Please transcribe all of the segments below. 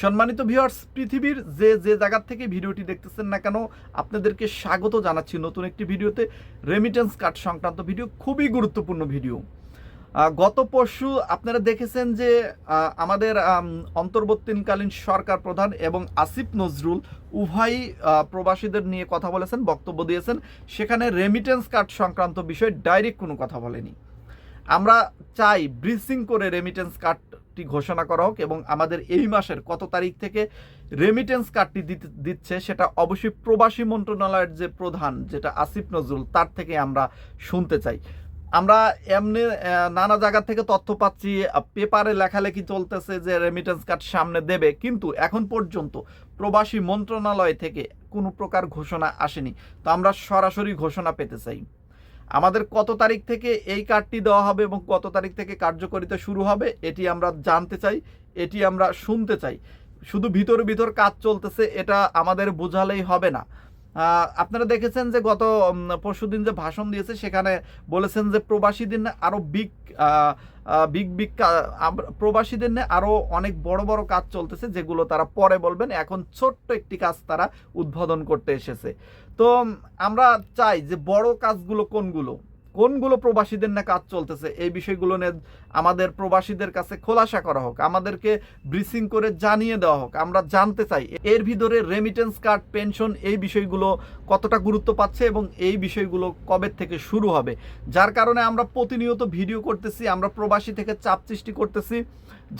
সম্মানিত ভিউয়ার্স পৃথিবীর যে যে জায়গার থেকে ভিডিওটি দেখতেছেন না কেন, আপনাদেরকে স্বাগত জানাচ্ছি নতুন একটি ভিডিওতে। রেমিটেন্স কার্ড সংক্রান্ত ভিডিও, খুবই গুরুত্বপূর্ণ ভিডিও। গত পরশু আপনারা দেখেছেন যে আমাদের অন্তর্বর্তীকালীন সরকার প্রধান এবং আসিফ নজরুল উভয়ই প্রবাসীদের নিয়ে কথা বলেছেন, বক্তব্য দিয়েছেন। সেখানে রেমিটেন্স কার্ড সংক্রান্ত বিষয়ে ডাইরেক্ট কোনো কথা বলেনি। আমরা চাই ব্রিসিং করে রেমিটেন্স কার্ডটি ঘোষণা করা হোক এবং আমাদের এই মাসের কত তারিখ থেকে রেমিটেন্স কার্ডটি দিচ্ছে সেটা অবশ্যই প্রবাসী মন্ত্রণালয়ের যে প্রধান, যেটা আসিফ নজরুল, তার থেকে আমরা শুনতে চাই। আমরা এমনি নানা জায়গা থেকে তথ্য পাচ্ছি পেপারে লেখালেখি চলতেছে যে রেমিটেন্স কার্ড সামনে দেবে, কিন্তু এখন পর্যন্ত প্রবাসী মন্ত্রণালয় থেকে কোনো প্রকার ঘোষণা আসেনি। তো আমরা সরাসরি ঘোষণা পেতে চাই। আমাদের কত তারিখ থেকে এই কার্ডটি দেওয়া হবে এবং কত তারিখ থেকে কার্যকরিতা শুরু হবে, এটি আমরা জানতে চাই, এটি আমরা শুনতে চাই। শুধু ভিতর ভিতর কাজ চলতেছে, এটা আমাদের বোঝালেই হবে না। আপনারা দেখেছেন যে গত পরশুদিন যে ভাষণ দিয়েছে, সেখানে বলেছেন যে প্রবাসীদের আরও বিগ বিগ বিগ প্রবাসীদের নিয়ে আরও অনেক বড় বড় কাজ চলতেছে, যেগুলো তারা পরে বলবেন। এখন ছোট্ট একটি কাজ তারা উদ্বোধন করতে এসেছে। তো আমরা চাই যে বড় কাজগুলো কোনগুলো? কোনগুলো প্রবাসীদের না কাজ চলতেছে, এই বিষয়গুলো নিয়ে আমাদের প্রবাসীদের কাছে খোলাসা করা হোক, আমাদেরকে ব্রিসিং করে জানিয়ে দেওয়া হোক, আমরা জানতে চাই এর ভিতরে রেমিটেন্স কার্ড পেনশন এই বিষয়গুলো কতটা গুরুত্ব পাচ্ছে এবং এই বিষয়গুলো কবে থেকে শুরু হবে। যার কারণে আমরা প্রতিনিয়ত ভিডিও করতেছি, আমরা প্রবাসী থেকে চাপ সৃষ্টি করতেছি,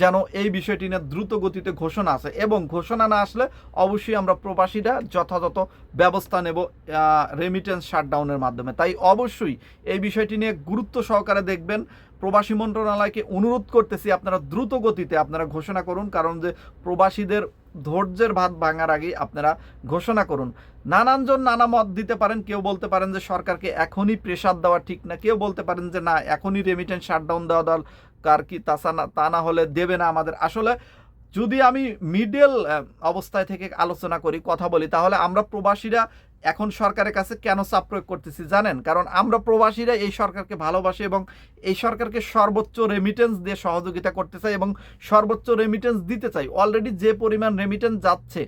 যেন এই বিষয়টি নিয়ে দ্রুত গতিতে ঘোষণা আসে এবং ঘোষণা না আসলে অবশ্যই আমরা প্রবাসীরা যথাযথ ব্যবস্থা নেব রেমিটেন্স শাটডাউনের মাধ্যমে। তাই অবশ্যই এই বিষয়টি নিয়ে গুরুত্ব সহকারে দেখবেন। প্রবাসী মন্ত্রণালয়কে অনুরোধ করতেছি আপনারা দ্রুত গতিতে আপনারা ঘোষণা করুন, কারণ যে প্রবাসীদের ধৈর্যের ভাত ভাঙার আগেই আপনারা ঘোষণা করুন। নানানজন নানা মত দিতে পারেন, কেউ বলতে পারেন যে সরকারকে এখনই প্রেশার দেওয়া ঠিক না, কেউ বলতে পারেন যে না, এখনই রেমিটেন্স শাটডাউন দেওয়া দরকার কি তাছা না, তা না হলে দেবে না আমাদের। আসলে যদি আমি মিডল অবস্থায় থেকে আলোচনা করি, কথা বলি, তাহলে আমরা প্রবাসীরা এখন সরকারের কাছে কেন চাপ প্রয়োগ করতেছি জানেন? কারণ আমরা প্রবাসীরা এই সরকারকে ভালোবাসি এবং এই সরকারকে সর্বোচ্চ রেমিটেন্স দিয়ে সহযোগিতা করতে চাই এবং সর্বোচ্চ রেমিটেন্স দিতে চাই। অলরেডি যে পরিমাণ রেমিটেন্স যাচ্ছে,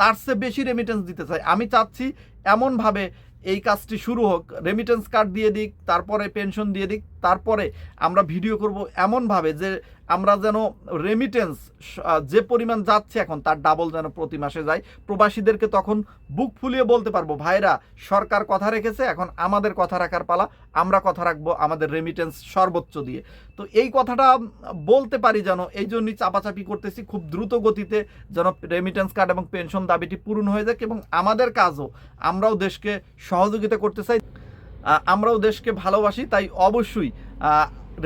তার চেয়ে বেশি রেমিটেন্স দিতে চাই। আমি চাচ্ছি এমনভাবে এই কাজটি শুরু হোক রেমিটেন্স কার্ড দিয়ে দিক, তারপরে পেনশন দিয়ে দিক তারপরে আমরা ভিডিও করব এমনভাবে যে আমরা যেন রেমিটেন্স যে পরিমাণ যাচ্ছে এখন তার ডাবল যেন প্রতি মাসে যায়। প্রবাসীদেরকে তখন বুক ফুলিয়ে বলতে পারব, ভাইরা, সরকার কথা রেখেছে, এখন আমাদের কথা রাখার পালা, আমরা কথা রাখব আমাদের রেমিটেন্স সর্বোচ্চ দিয়ে। তো এই কথাটা বলতে পারি যেন এই জন্যই চাপাচাপি করতেছি, খুব দ্রুত গতিতে যেন রেমিটেন্স কার্ড এবং পেনশন দাবিটি পূরণ হয়ে যাক এবং আমাদের কাজও আমরাও দেশকে সহযোগিতা করতে চাই। আমরাও দেশকে ভালোবাসি, তাই অবশ্যই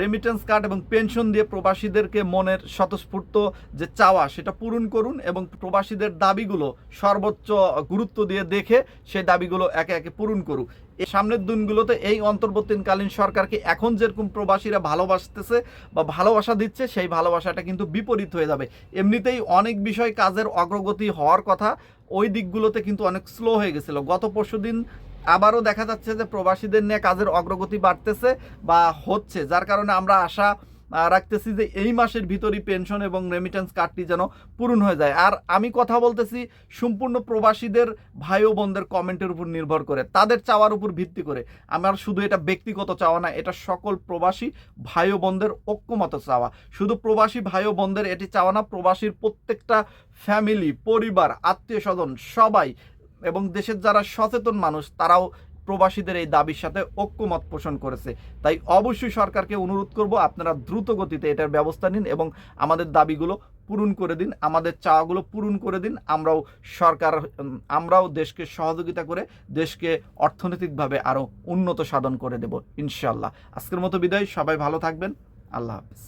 রেমিটেন্স কার্ড এবং পেনশন দিয়ে প্রবাসীদেরকে মনের স্বতঃস্ফূর্ত যে চাওয়া, সেটা পূরণ করুন এবং প্রবাসীদের দাবিগুলো সর্বোচ্চ গুরুত্ব দিয়ে দেখে সেই দাবিগুলো একে একে পূরণ করুক। সামনের দিনগুলোতে এই অন্তর্বর্তীকালীন সরকারকে এখন যেরকম প্রবাসীরা ভালোবাসতেছে বা ভালোবাসা দিচ্ছে, সেই ভালোবাসাটা কিন্তু বিপরীত হয়ে যাবে। এমনিতেই অনেক বিষয় কাজের অগ্রগতি হওয়ার কথা, ওই দিকগুলোতে কিন্তু অনেক স্লো হয়ে গেছিল। গত পরশুদিন আবারও দেখা যাচ্ছে যে প্রবাসীদের নিয়ে কাজের অগ্রগতি বাড়তেছে বা হচ্ছে, যার কারণে আমরা আশা রাখতেছি যে এই মাসের ভিতরই পেনশন এবং রেমিটেন্স কার্ডটি যেন পূরণ হয়ে যায়। আর আমি কথা বলতেছি সম্পূর্ণ প্রবাসীদের ভাই ও বোনদের কমেন্টের উপর নির্ভর করে, তাদের চাওয়ার উপর ভিত্তি করে। আমার শুধু এটা ব্যক্তিগত চাওয়া না, এটা সকল প্রবাসী ভাই ও বোনদের ঐক্যমত চাওয়া। শুধু প্রবাসী ভাই ও বোনদের এটি চাওয়া না, প্রবাসীর প্রত্যেকটা ফ্যামিলি পরিবার আত্মীয় স্বজন সবাই এবং দেশের যারা সচেতন মানুষ, তারাও প্রবাসীদের এই দাবির সাথে ঐক্যমত পোষণ করেছে। তাই অবশ্যই সরকারকে অনুরোধ করব, আপনারা দ্রুত গতিতে এটার ব্যবস্থা নিন এবং আমাদের দাবিগুলো পূরণ করে দিন, আমাদের চাওয়াগুলো পূরণ করে দিন। আমরাও সরকার আমরাও দেশকে সহযোগিতা করে দেশকে অর্থনৈতিকভাবে আরও উন্নত সাধন করে দেব ইনশাল্লাহ আজকের মতো বিদায়, সবাই ভালো থাকবেন, আল্লাহ হাফিজ।